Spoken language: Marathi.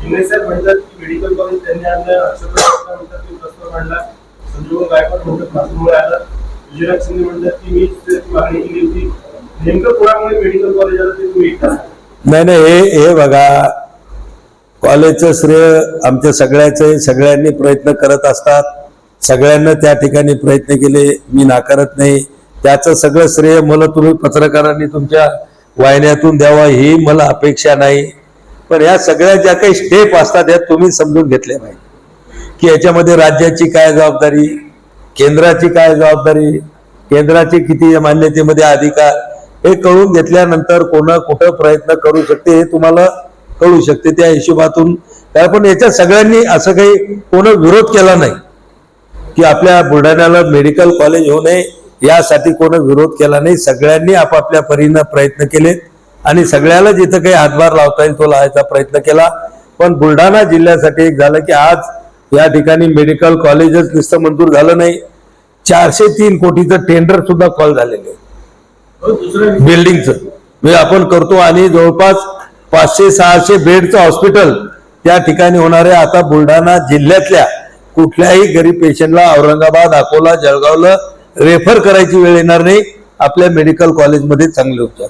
शिंदे साहेब म्हणतात मेडिकल कॉलेज त्यांनी आणलं अक्षय म्हणतात की प्रस्ताव मांडला. संजीवन गायकवाड म्हणतात नागपूरमुळे आला. विजयराज शिंदे म्हणतात की मी त्याची मागणी केली होती. नेमकं कोणामुळे मेडिकल कॉलेज आलं ते तुम्ही एकटा नाही नाही हे हे बघा. कॉलेजचं श्रेय आमच्या सगळ्याचं सगळ्यांनी प्रयत्न करत असतात. सगळ्यांना त्या ठिकाणी प्रयत्न केले. मी नाकारत नाही. त्याचं सगळं श्रेय मला तुम्ही पत्रकारांनी तुमच्या वाहिन्यातून द्यावा ही मला अपेक्षा नाही. पण या सगळ्या ज्या काही स्टेप असतात त्या तुम्ही समजून घेतल्या पाहिजे. की याच्यामध्ये राज्याची काय जबाबदारी केंद्राची काय जबाबदारी केंद्राचे किती मान्यतेमध्ये अधिकार हे कळून घेतल्यानंतर कोणा कुठं प्रयत्न करू शकते हे तुम्हाला कळू शकते. त्या हिशोबातून पण याच्या सगळ्यांनी असं काही कोणा विरोध केला नाही. की आपल्या बुलढाण्याला मेडिकल कॉलेज होऊ नये यासाठी कोणा विरोध केला नाही. सगळ्यांनी आपापल्या परीनं प्रयत्न केले आणि सगळ्याला जिथं काही हातभार लावता येईल तो लावायचा प्रयत्न केला. पण बुलढाणा जिल्ह्यासाठी एक झालं की आज या ठिकाणी मेडिकल कॉलेजच नुसतं मंजूर झालं नाही. चारशे तीन कोटीचं टेंडर सुद्धा कॉल झालेलं आहे. बिल्डिंगचं म्हणजे आपण करतो आणि जवळपास पाचशे सहाशे बेडचं हॉस्पिटल त्या ठिकाणी होणारे आता बुलढाणा जिल्ह्यातल्या कुठल्याही गरीब पेशंटला औरंगाबाद अकोला जळगावला रेफर करायची वेळ येणार नाही. आपल्या मेडिकल कॉलेजमध्ये चांगले उपचार.